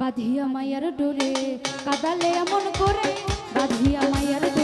বাঁধিয়া মায়ার ডোরে কাদালে এমন করে বাঁধিয়া মায়ার ডোরে।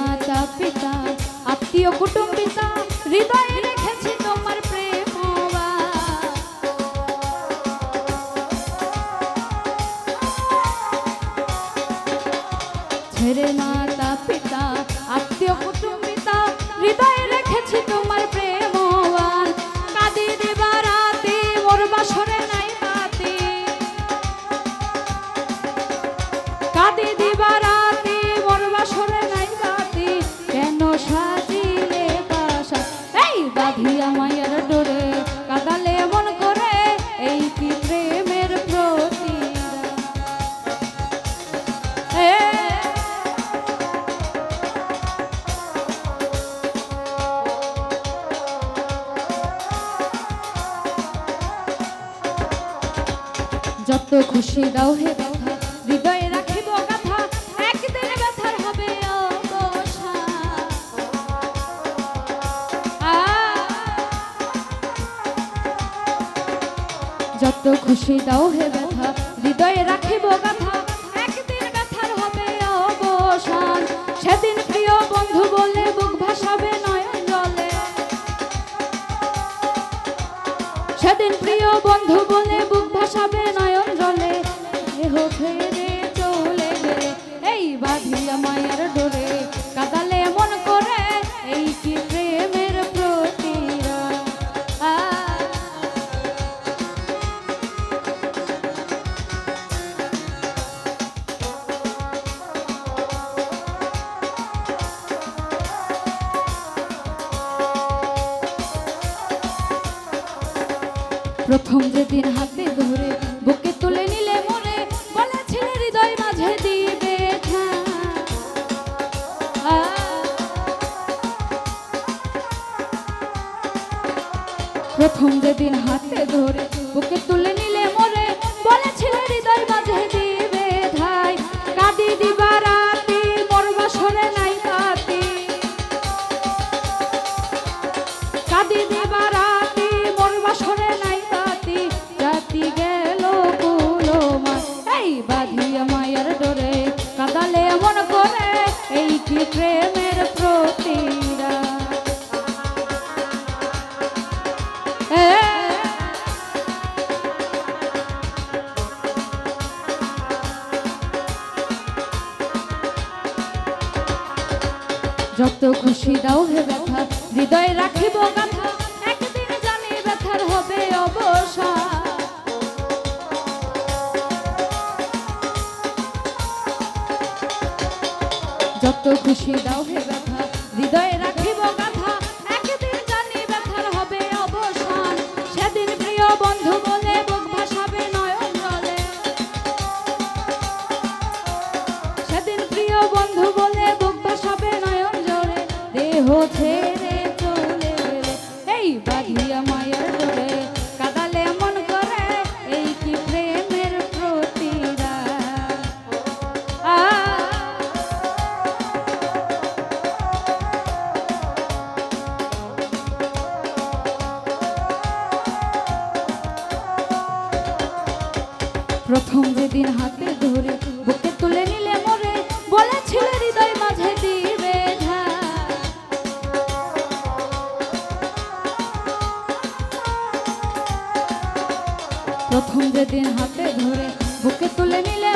মাতা পিতা, আত্মীয় কুটুম্বিতা, হৃদয়ে রেখেছি তোমার প্রেম ছেড়ে মাতা পিতা, আত্মীয় কুটুম্বিতা, হৃদয়ে রেখেছি তোমার কাঁদি মোর বাসরে নাই বাতি কাঁদি যত খুশি দাও হে ব্যথা হৃদয়ে রাখিব গাথা, একদিন ব্যথার হবে যত খুশি দাও হে ব্যথা হৃদয়ে রাখিব গাথা, একদিন ব্যথার হবে অবসান। সেদিন প্রিয় বন্ধু বলে বুক ভাসাবে নয়ন জলে। সেদিন প্রিয় বন্ধু বলে বুক প্রথম যেদিন হাতে ধরে বুকে তুলে নিলে মনে বলেছিলে হৃদয় মাঝে দিবে প্রথম যেদিন হাতে ধরে বুকে তুলে যত খুশি দাও হে ব্যথা, হৃদয়ে রাখিব গাথা, একদিন জানি ব্যথার হবে যত খুশি দাও হে ব্যথা যেদিন হাতে ধরে বুকে তুলে নিলে মরে, বলেছিল হৃদয় মাঝে দিবে। প্রথম যেদিন হাতে ধরে বুকে তুলে নিলে